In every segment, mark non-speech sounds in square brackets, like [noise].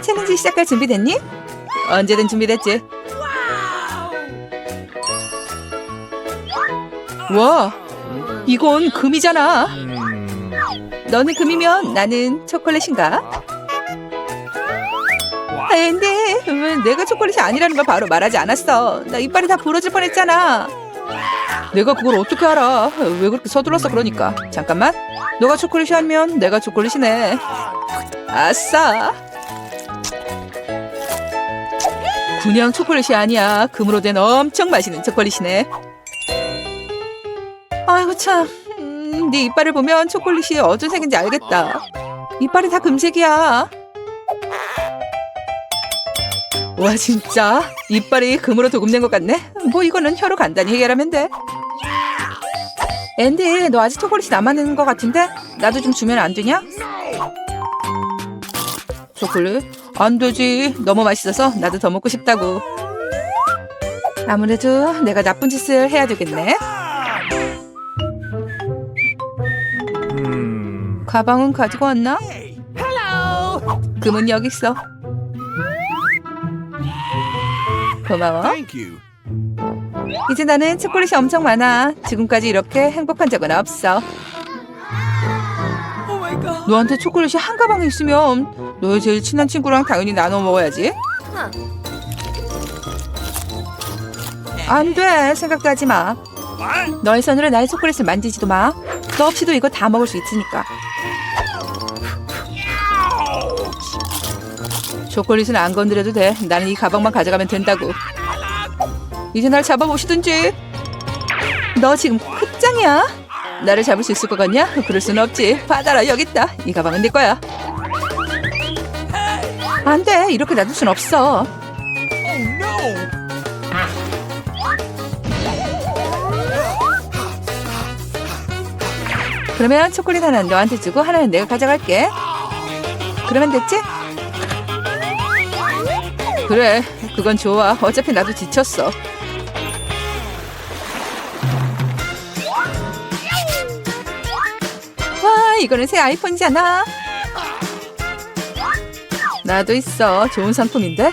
챌린지 시작할 준비 됐니? 언제든 준비됐지. 와, 이건 금이잖아. 너는 금이면 나는 초콜릿인가? 근데 왜 내가 초콜릿이 아니라는 걸 바로 말하지 않았어? 나 이빨이 다 부러질 뻔했잖아. 내가 그걸 어떻게 알아? 왜 그렇게 서둘렀어 그러니까. 잠깐만. 너가 초콜릿이 아니면 내가 초콜릿이네. 아싸. 그냥 초콜릿이 아니야. 금으로 된 엄청 맛있는 초콜릿이네. 아이고 참. 음, 네 이빨을 보면 초콜릿이 어떤 색인지 알겠다. 이빨이 다 금색이야. 와 진짜 이빨이 금으로 도금된 것 같네. 뭐 이거는 혀로 간단히 해결하면 돼. 앤디 너 아직 초콜릿이 남아있는 것 같은데 나도 좀 주면 안 되냐? 초콜릿? 안 되지. 너무 맛있어서 나도 더 먹고 싶다고. 아무래도 내가 나쁜 짓을 해야 되겠네. 가방은 가지고 왔나? 금은 여기 있어. 고마워. 이제 나는 초콜릿이 엄청 많아. 지금까지 이렇게 행복한 적은 없어. God. 너한테 초콜릿이 한 가방에 있으면 너의 제일 친한 친구랑 당연히 나눠 먹어야지. 안 돼. 생각도 하지 마. 너의 손으로 나의 초콜릿을 만지지도 마. 너 없이도 이거 다 먹을 수 있으니까. 초콜릿은 안 건드려도 돼. 나는 이 가방만 가져가면 된다고. 이제 날 잡아보시든지. 너 지금 끝장이야. 나를 잡을 수 있을 것 같냐? 그럴 순 없지. 받아라 여기 있다. 이 가방은 내 거야. 안 돼. 이렇게 놔둘 순 없어. 그러면 초콜릿 하나는 너한테 주고 하나는 내가 가져갈게. 그러면 됐지? 그래, 그건 좋아. 어차피 나도 지쳤어. 이거는 새 아이폰이잖아. 나도 있어. 좋은 상품인데?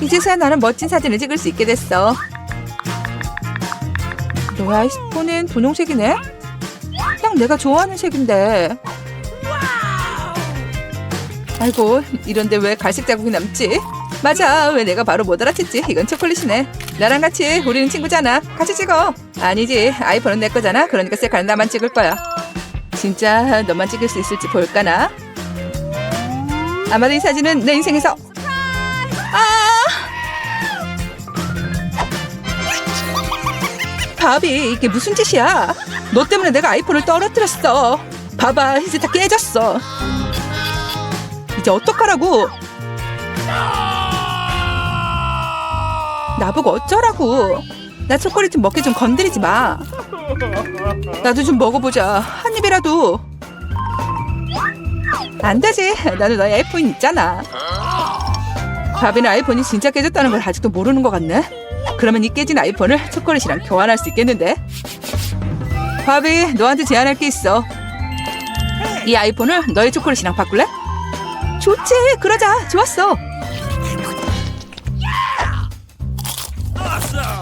이제서야 나는 멋진 사진을 찍을 수 있게 됐어. 너의 아이스폰은 분홍색이네? 딱 내가 좋아하는 색인데. 아이고, 이런데 왜 갈색 자국이 남지? 맞아, 왜 내가 바로 못 알아챘지? 이건 초콜릿이네. 나랑 같이, 우리는 친구잖아. 같이 찍어. 아니지, 아이폰은 내 거잖아. 그러니까 셀카는 나만 찍을 거야. 진짜 너만 찍을 수 있을지 볼까나? 아마도 이 사진은 내 인생에서 아! 바비 이게 무슨 짓이야? 너 때문에 내가 아이폰을 떨어뜨렸어. 봐봐 이제 다 깨졌어. 이제 어떡하라고? 나보고 어쩌라고? 나 초콜릿 좀 먹게 좀 건드리지 마. 나도 좀 먹어보자. 한 입이라도. 안 되지. 나는 너의 아이폰 있잖아. 바비는 아이폰이 진짜 깨졌다는 걸 아직도 모르는 것 같네. 그러면 이 깨진 아이폰을 초콜릿이랑 교환할 수 있겠는데? 바비, 너한테 제안할 게 있어. 이 아이폰을 너의 초콜릿이랑 바꿀래? 좋지, 그러자. 좋았어.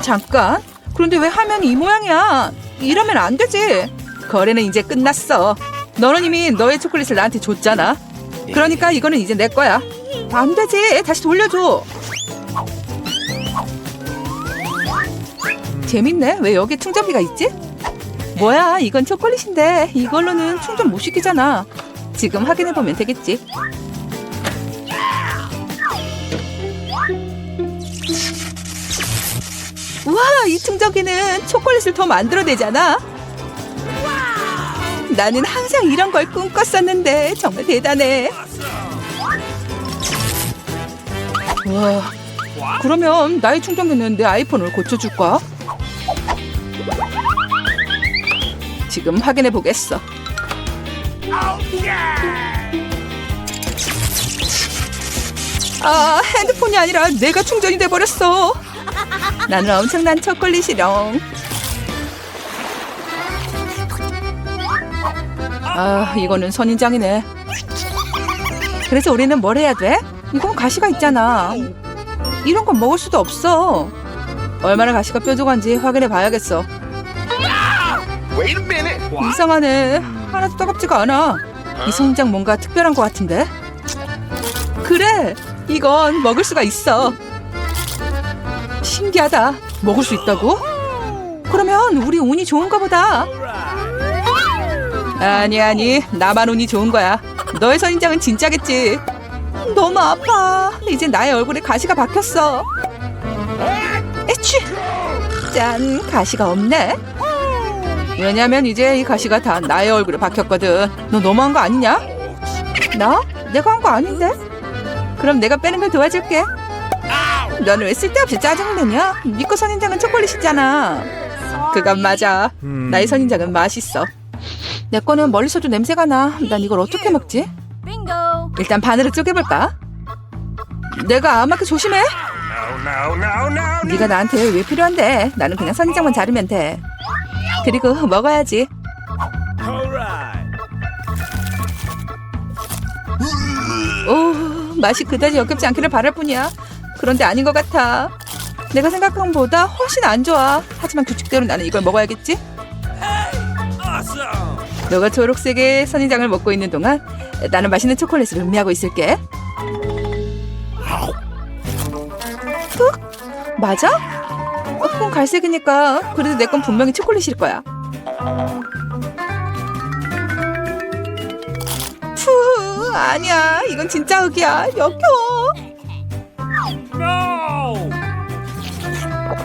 잠깐. 그런데 왜 화면이 이 모양이야? 이러면 안 되지. 거래는 이제 끝났어. 너는 이미 너의 초콜릿을 나한테 줬잖아. 그러니까 이거는 이제 내 거야. 안 되지. 다시 돌려줘. 재밌네. 왜 여기 충전기가 있지? 뭐야, 이건 초콜릿인데 이걸로는 충전 못 시키잖아. 지금 확인해 보면 되겠지. 와, 이 충전기는 초콜릿을 더 만들어내잖아. 나는 항상 이런 걸 꿈꿨었는데 정말 대단해. 와, 그러면 나의 충전기는 내 아이폰을 고쳐줄까? 지금 확인해 보겠어. 아, 핸드폰이 아니라 내가 충전이 돼 버렸어. 나는 엄청난 초콜릿이롱. 아, 이거는 선인장이네. 그래서 우리는 뭘 해야 돼? 이건 가시가 있잖아. 이런 건 먹을 수도 없어. 얼마나 가시가 뾰족한지 확인해 봐야겠어. 이상하네. 하나도 따갑지가 않아. 이 성장 뭔가 특별한 것 같은데? 그래! 이건 먹을 수가 있어. 신기하다. 먹을 수 있다고? 그러면 우리 운이 좋은가 보다. 아니 아니 나만 운이 좋은 거야 너의 선인장은 진짜겠지 너무 아파 이제 나의 얼굴에 가시가 박혔어 에취 짠 가시가 없네 왜냐면 이제 이 가시가 다 나의 얼굴에 박혔거든 너 너무한 거 아니냐? 나? 내가 한 거 아닌데? 그럼 내가 빼는 걸 도와줄게 너는 왜 쓸데없이 짜증을 내냐? 니꺼 선인장은 초콜릿이잖아 그건 맞아 나의 선인장은 맛있어. 내 거는 멀리서도 냄새가 나. 난 이걸 어떻게 먹지? 일단 반으로 쪼개볼까? 내가 아마그 조심해. 네가 나한테 왜 필요한데? 나는 그냥 선인장만 자르면 돼. 그리고 먹어야지. 오, 맛이 그다지 역겹지 않기를 바랄 뿐이야. 그런데 아닌 것 같아. 내가 생각한 것보다 훨씬 안 좋아. 하지만 규칙대로 나는 이걸 먹어야겠지? 너가 초록색의 선인장을 먹고 있는 동안 나는 맛있는 초콜릿을 음미하고 있을게. 뚝! 맞아? 어, 그건 갈색이니까 그래도 내 건 분명히 초콜릿일 거야. 푸 아니야 이건 진짜 흙이야 역겨워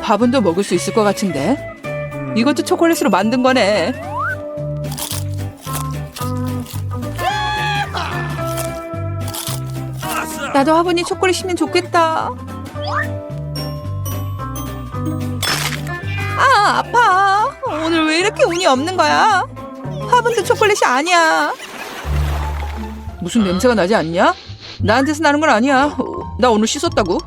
밥은도 먹을 수 있을 것 같은데 이것도 초콜릿으로 만든 거네. 나도 화분이 초콜릿이면 좋겠다. 아, 아파. 오늘 왜 이렇게 운이 없는 거야? 화분도 초콜릿이 아니야. 무슨 냄새가 나지 않냐? 나한테서 나는 건 아니야. 나 오늘 씻었다고.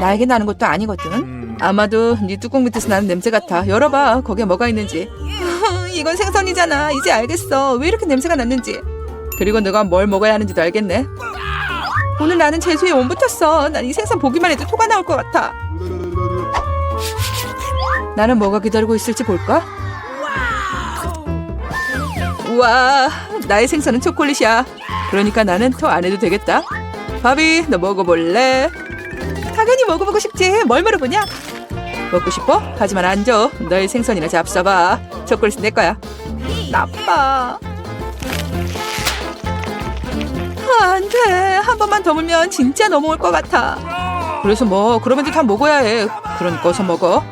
나에게 나는 것도 아니거든. 아마도 네 뚜껑 밑에서 나는 냄새 같아. 열어봐. 거기에 뭐가 있는지. [laughs] 이건 생선이잖아. 이제 알겠어. 왜 이렇게 냄새가 났는지. 그리고 너가 뭘 먹어야 하는지도 알겠네. 오늘 나는 재수에 온 붙었어. 난 이 생선 보기만 해도 토가 나올 것 같아. 나는 뭐가 기다리고 있을지 볼까? 우와, 나의 생선은 초콜릿이야. 그러니까 나는 토 안 해도 되겠다. 바비, 너 먹어볼래? 당연히 먹어보고 싶지. 뭘 물어보냐? 먹고 싶어? 하지만 안 줘. 너의 생선이나 잡숴봐. 초콜릿은 내 거야. 나빠. 아, 안 돼. 한 번만 더 물면 진짜 넘어올 것 같아. 그래서 뭐 그러면 다 먹어야 해. 그러니까 어서 먹어.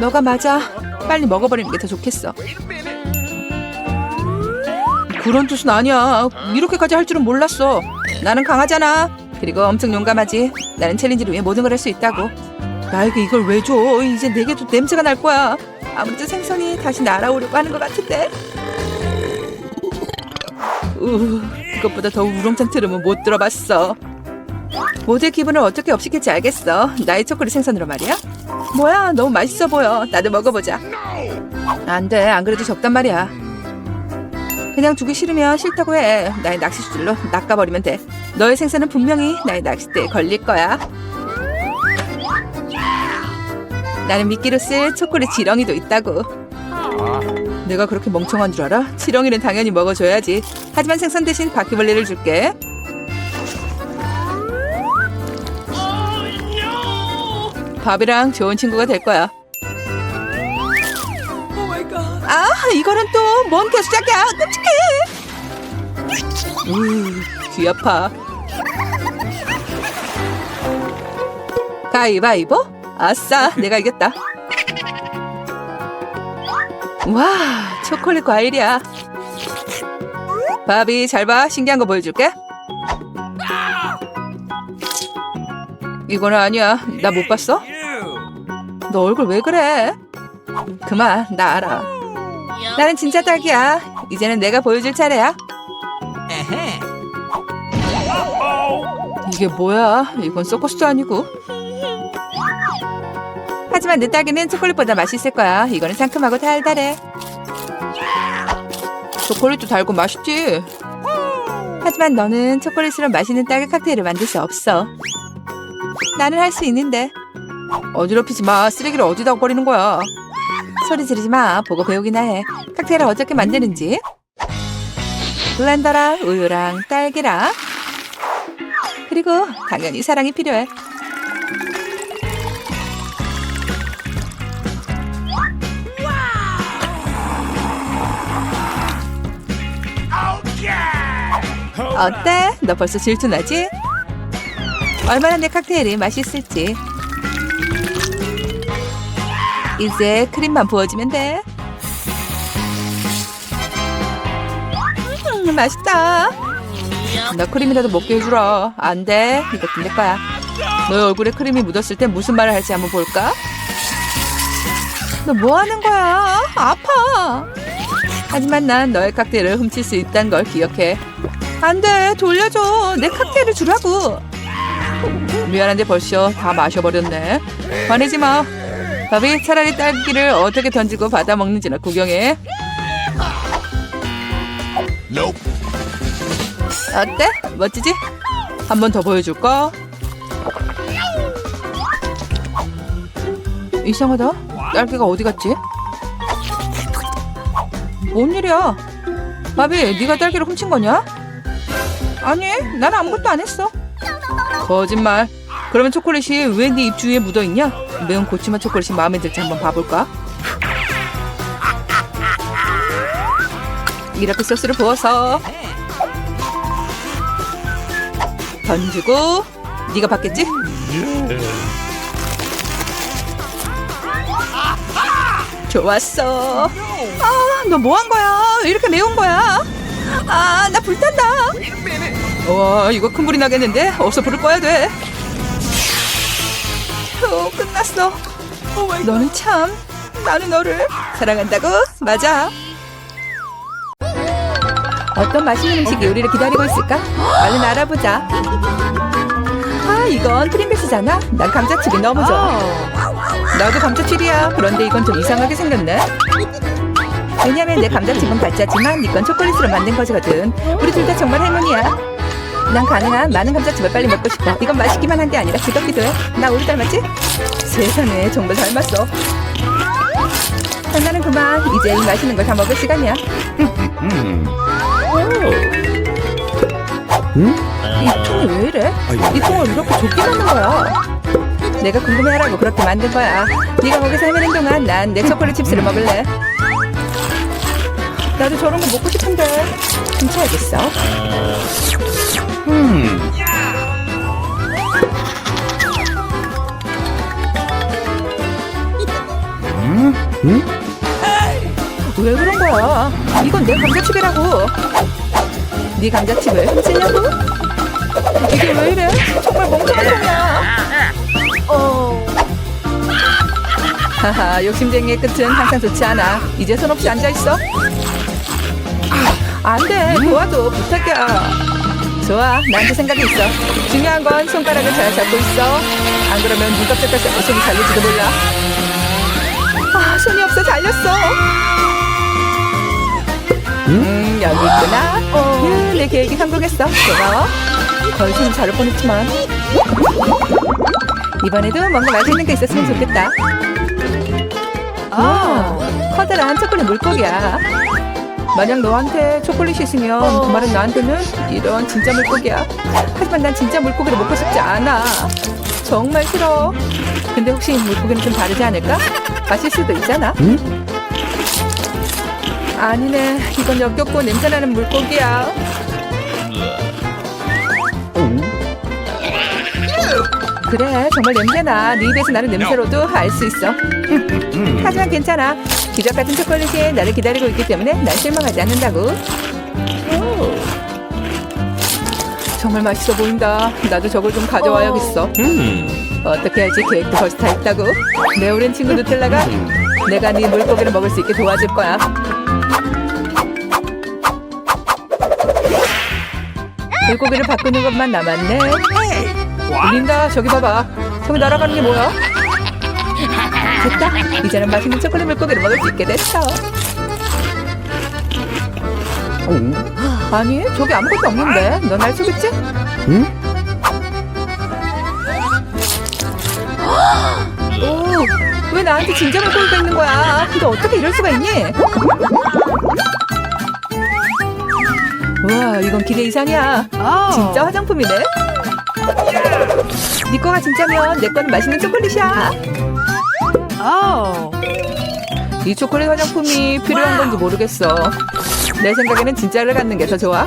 너가 맞아. 빨리 먹어버리는 게 더 좋겠어. 그런 뜻은 아니야. 이렇게까지 할 줄은 몰랐어. 나는 강하잖아. 그리고 엄청 용감하지. 나는 챌린지를 위해 모든 걸 할 수 있다고. 나에게 이걸 왜 줘? 이제 내게도 냄새가 날 거야. 아무튼 생선이 다시 날아오려고 하는 것 같은데. 우, 이것보다 더 우렁찬 트름은 못 들어봤어. 모두의 기분을 어떻게 업시킬지 알겠어. 나의 초콜릿 생선으로 말이야. 뭐야, 너무 맛있어 보여. 나도 먹어보자. 안 돼, 안 그래도 적단 말이야. 그냥 두기 싫으면 싫다고 해. 나의 낚싯줄로 낚아버리면 돼. 너의 생선은 분명히 나의 낚싯대에 걸릴 거야. 나는 미끼로 쓸 초콜릿 지렁이도 있다고. 내가 그렇게 멍청한 줄 알아? 지렁이는 당연히 먹어줘야지. 하지만 생선 대신 바퀴벌레를 줄게. 밥이랑 좋은 친구가 될 거야. 아, 이거는 또 뭔 개수작이야? 끔찍해. 우, 귀 아파. 가위바위보? 아싸, 내가 이겼다. 와, 초콜릿 과일이야. 바비, 잘 봐. 신기한 거 보여줄게. 이거는 아니야. 나 못 봤어? 너 얼굴 왜 그래? 그만, 나 알아. 나는 진짜 딱이야. 이제는 내가 보여줄 차례야. 이게 뭐야? 이건 서커스도 아니고. 하지만 내 딸기는 초콜릿보다 맛있을 거야. 이거는 상큼하고 달달해. 초콜릿도 달고 맛있지? 하지만 너는 초콜릿으로 맛있는 딸기 칵테일을 만들 수 없어. 나는 할 수 있는데. 어지럽히지 마. 쓰레기를 어디다 버리는 거야. 소리 지르지 마. 보고 배우기나 해. 칵테일을 어떻게 만드는지. 블렌더랑 우유랑 딸기랑 그리고 당연히 사랑이 필요해. 어때? 너 벌써 질투나지? 얼마나 내 칵테일이 맛있을지. 이제 크림만 부어주면 돼. 음, 맛있다. 나 크림이라도 먹게 해주라. 안 돼. 이것도 내 거야. 너의 얼굴에 크림이 묻었을 때 무슨 말을 할지 한번 볼까? 너 뭐 하는 거야? 아파. 하지만 난 너의 칵테일을 훔칠 수 있다는 걸 기억해. 안 돼. 돌려줘. 내 칵테일을 주라고. 미안한데 벌써 다 마셔버렸네. 화내지 마. 바비 차라리 딸기를 어떻게 던지고 받아 먹는지나 구경해. 어때? 멋지지? 한 번 더 보여줄까? 이상하다. 딸기가 어디 갔지? 뭔 일이야? 바비, 네가 딸기를 훔친 거냐? 아니, 난 아무것도 안 했어. 거짓말. 그러면 초콜릿이 왜 네 입 주위에 묻어 있냐? 매운 고추맛 초콜릿이 마음에 들지 한번 봐볼까? 이렇게 소스를 부어서 던지고 네가 받겠지? 좋았어. 아, 너 뭐 한 거야? 왜 이렇게 매운 거야? 아, 나 불탄다. 와, 이거 큰 불이 나겠는데? 어서 불을 꺼야 돼. 휴, 끝났어. 너는 참, 나는 너를 사랑한다고? 맞아. 어떤 맛있는 음식이 우리를 기다리고 있을까? 얼른 알아보자. 아, 이건 크림베스잖아. 난 감자칩이 너무 좋아. 나도 감자칩이야. 그런데 이건 좀 이상하게 생겼네. 왜냐면 내 감자칩은 가짜지만 이건 초콜릿으로 만든 거거든. 우리 둘 다 정말 행운이야. 난 가능한 많은 감자칩을 빨리 먹고 싶어. 이건 맛있기만 한 게 아니라 즐겁기도 해. 나 우리 닮았지? 세상에 정말 닮았어. 장난은 그만. 이제 이 맛있는 걸 다 먹을 시간이야. 이 통이 왜 이래? 이 통을 이렇게 좁게 만든 거야. 내가 궁금해하라고 그렇게 만든 거야. 네가 거기서 헤매는 동안 난 내 초콜릿 칩스를 먹을래. 나도 저런 거 먹고 싶은데 훔쳐야겠어. 왜 그런 거야? 이건 내 감자칩이라고. 네 감자칩을 훔치려고? 이게 왜 이래? 정말 멍청한 놈이야. 어. 하하, 욕심쟁이의 끝은 항상 좋지 않아. 이제 손 없이 앉아 있어. 안 돼, 도와줘, 부탁이야. 좋아, 나한테 생각이 있어. 중요한 건 손가락을 잘 잡고 있어. 안 그러면 눈 깜짝할 새 손이 잘릴지도 몰라. 아, 손이 없어, 잘렸어. 음, 여기 있구나. 어, 내 계획이 성공했어. 고마워. 거의 손을 자를 뻔했지만. 이번에도 뭔가 맛있는 게 있었으면 좋겠다. 아, 커다란 초콜릿 물고기야. 만약 너한테 초콜릿이 있으면 그 말은 나한테는 이런 진짜 물고기야. 하지만 난 진짜 물고기를 먹고 싶지 않아. 정말 싫어. 근데 혹시 물고기는 좀 다르지 않을까? 맛있을 수도 있잖아. 아니네, 이건 역겹고 냄새나는 물고기야. 그래, 정말 냄새나. 네 입에서 나는 냄새로도 알 수 있어. [laughs] 하지만 괜찮아. 기적 같은 초콜릿이 나를 기다리고 있기 때문에 난 실망하지 않는다고. 오. 정말 맛있어 보인다. 나도 저걸 좀 가져와야겠어. 어떻게 할지 계획도 벌써 다 있다고. 내 오랜 친구 누텔라가 내가 네 물고기를 먹을 수 있게 도와줄 거야. 물고기를 바꾸는 것만 남았네. 울린다. 저기 봐봐. 저기 날아가는 게 뭐야? 됐다. 이제는 맛있는 초콜릿 물고기를 먹을 수 있게 됐어. 아니 저기 아무것도 없는데 너 날 속였지? 응? 오, 왜 나한테 진정을 보이고 있는 거야? 너 어떻게 이럴 수가 있니? 우와, 이건 기대 이상이야. 진짜 화장품이네. 네 거가 진짜면 내 거는 맛있는 초콜릿이야. 이 초콜릿 화장품이 필요한 건지 모르겠어. 내 생각에는 진짜를 갖는 게 더 좋아.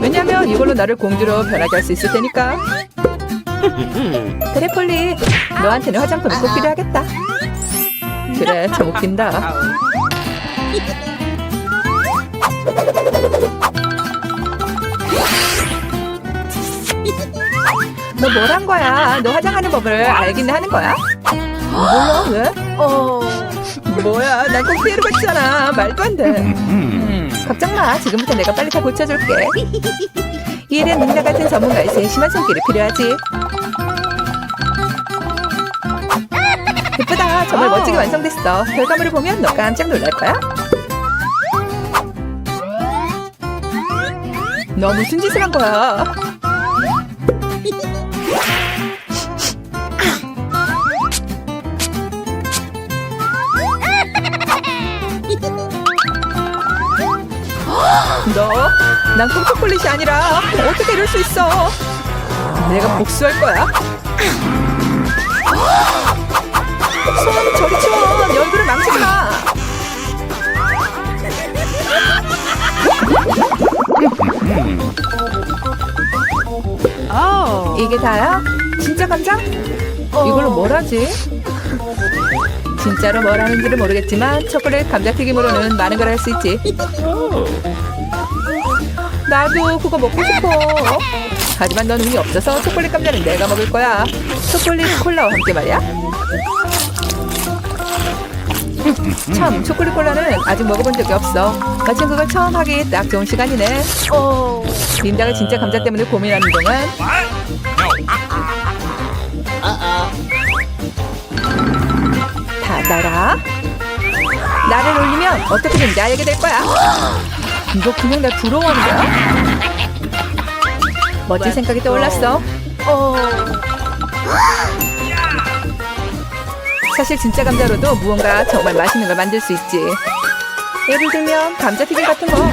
왜냐면 이걸로 나를 공주로 변하게 할 수 있을 테니까. 그래 폴리, 너한테는 화장품이 꼭 필요하겠다. 그래, 참 웃긴다. 너 뭘 한 거야? 너 화장하는 법을 알긴 하는 거야? 몰라, 왜? 어... 뭐야, 난꼭 피해를 받잖아. 말도 안 돼. 걱정 마. 지금부터 내가 빨리 다 고쳐줄게. 이 일엔 민다 같은 전문가의 세심한 손길이 필요하지. 예쁘다. 정말 멋지게 완성됐어. 결과물을 보면 너 깜짝 놀랄 거야. 너 무슨 짓을 한 거야? [laughs] 너? 난 콩초콜릿이 아니라 어떻게 이럴 수 있어? 내가 복수할 거야. 손 저리 치워. 내 얼굴을 망치지 마. 이게 다야? 진짜 감자? 이걸로 뭘 하지? 진짜로 뭘 하는지를 모르겠지만 초콜릿 감자튀김으로는 많은 걸 할 수 있지. 나도 그거 먹고 싶어. 하지만 넌 운이 없어서 초콜릿 감자는 내가 먹을 거야. 초콜릿 콜라와 함께 말이야. [laughs] 참, 초콜릿 콜라는 아직 먹어본 적이 없어. 마침 그걸 처음 하기 딱 좋은 시간이네. 림다가 진짜 감자 때문에 고민하는 동안 닫아라. 나를 올리면 어떻게든 나에게 될 거야. 이거 그냥 날 부러워하는 거야? 멋진 생각이 떠올랐어. 사실 진짜 감자로도 무언가 정말 맛있는 걸 만들 수 있지. 예를 들면 감자튀김 같은 거.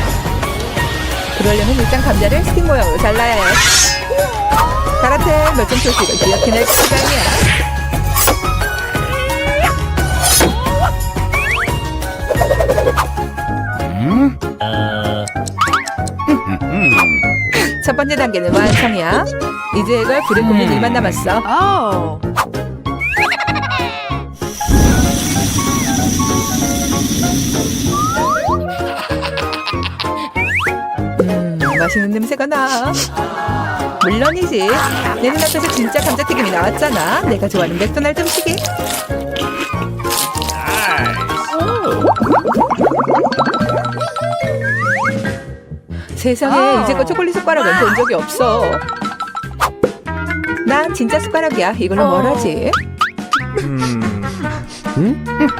그러려면 일단 감자를 스틱 모양으로 잘라야 해. 가라테 몇점 소식을 기억해낼 시간이야. 번째 단계는 완성이야. 이제 이걸 불에 굽는 일만 남았어. 음, 맛있는 냄새가 나. 물론이지. 내 눈앞에서 진짜 감자튀김이 나왔잖아. 내가 좋아하는 맥도날드 음식이. 세상에 이제껏 초콜릿 숟가락은 본 적이 없어. 난 진짜 숟가락이야. 이걸로 뭘 하지?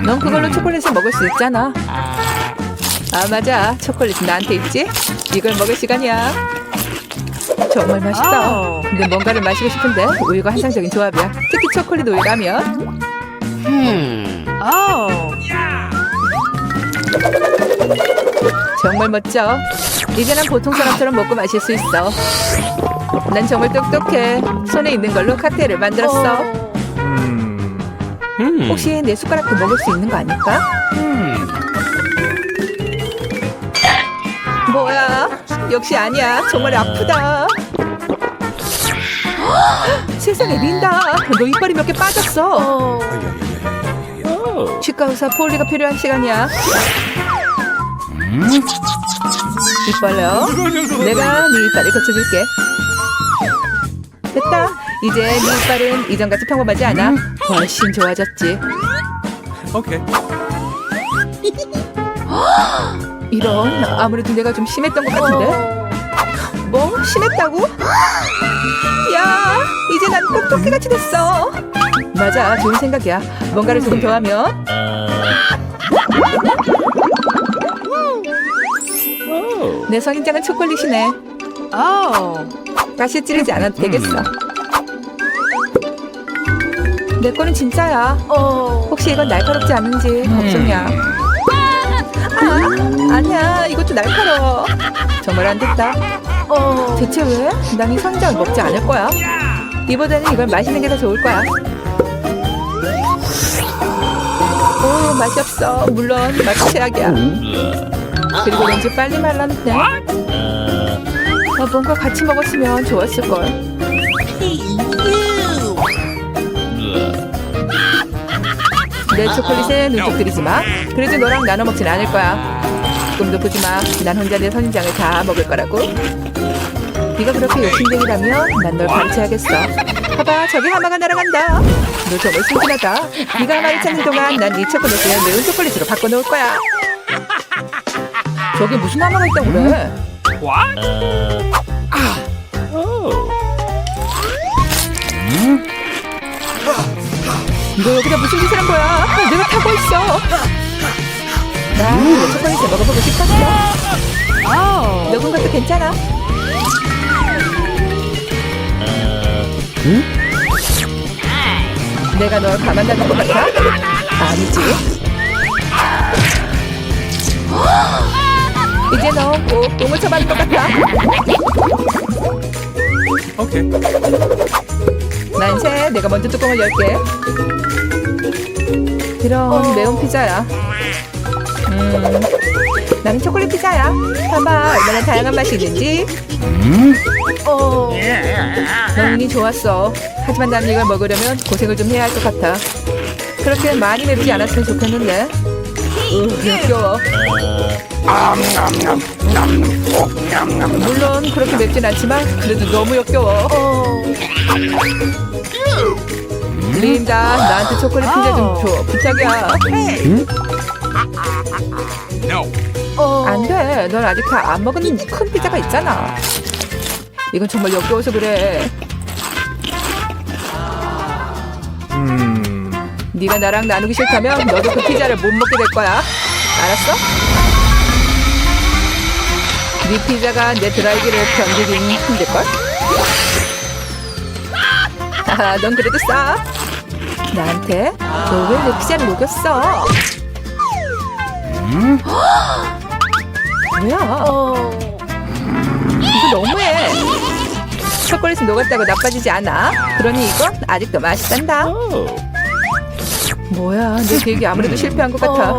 넌 그걸로 초콜릿을 먹을 수 있잖아. 아 맞아. 초콜릿은 나한테 있지? 이걸 먹을 시간이야. 정말 맛있다. 근데 뭔가를 마시고 싶은데 우유가 환상적인 조합이야. 특히 초콜릿 우유라면. 정말 멋져. 이제 난 보통 사람처럼 먹고 마실 수 있어. 난 정말 똑똑해. 손에 있는 걸로 칵테일을 만들었어. 혹시 내 숟가락도 먹을 수 있는 거 아닐까? 뭐야? 역시 아니야. 정말 아프다. [gasps] 세상에 린다. 너 이빨이 몇 개 빠졌어. 치과 의사 폴리가 필요한 시간이야. 이빨요. 내가 네 이빨을 고쳐줄게. 됐다. 이제 네 이빨은 이전같이 평범하지 않아. 훨씬 좋아졌지. Okay. [gasps] 이런 아무래도 내가 좀 심했던 것 같은데. 뭐 심했다고? [gasps] 야, 이제 난 똑똑해 같이 됐어. 맞아, 좋은 생각이야. 뭔가를 조금 더 하면 내 선인장은 초콜릿이네. 가시 찌르지 않아도 되겠어. 내 거는 진짜야. 혹시 이건 날카롭지 않은지 걱정이야. 아, 아니야. 이것도 날카로워. 정말 안 됐다. 대체 왜? 난이 선인장을 먹지 않을 거야. 이보다는 이걸 마시는 게 더 좋을 거야. 오, 맛이 없어. 물론 맛이 최악이야. 그리고 왠지 빨리 말랐네. 아, 뭔가 같이 먹었으면 좋았을걸. 내 초콜릿에 눈독 들이지 마. 그래도 너랑 나눠 먹진 않을 거야. 꿈도 꾸지 마. 난 혼자 내 선인장을 다 먹을 거라고. 네가 그렇게 욕심쟁이라면 난널 관찰하겠어. 봐봐, 저기 하마가 날아간다. 너 정말 순진하다. 네가 하마를 찾는 동안 난네 초콜릿을 매운 초콜릿으로 바꿔놓을 거야. 저기 무슨 하마가 있다고 그래? 너 여기다 무슨 짓을 한 거야? 내가 타고 있어. 나내 초콜릿을 먹어보고 싶었어. 녹은 것도 괜찮아. 내가 널 가만두는 것 같아? 아니지. [laughs] 이제 너꼭 똥을 쳐맞을 것 같아. Okay. 만세, 내가 먼저 뚜껑을 열게. 그럼 매운 피자야. 음, 나는 초콜릿 피자야. 봐봐, 얼마나 다양한 맛이 있는지. 넌 이미 좋았어. 하지만 난 이걸 먹으려면 고생을 좀 해야 할 것 같아. 그렇게 많이 맵지 않았으면 좋겠는데. 으, 역겨워. 물론 그렇게 맵진 않지만 그래도 너무 역겨워. 린다, 나한테 초콜릿 피자 좀 줘. 부탁이야. 안 돼. 넌 아직 다 안 먹은 큰 피자가 있잖아. 이건 정말 역겨워서 그래. Hmm. 네가 나랑 나누기 싫다면 너도 그 피자를 못 먹게 될 거야. 알았어? 네 피자가 내 드라이기를 견디긴 힘들걸? 하하, 넌 그래도 싸. 나한테 너 왜 내 피자를 녹였어? 뭐야? 이거 너무해. 초콜릿은 녹았다고 나빠지지 않아. 그러니 이건 아직도 맛있단다. 뭐야, 내 [laughs] 계획이 아무래도 실패한 것 같아.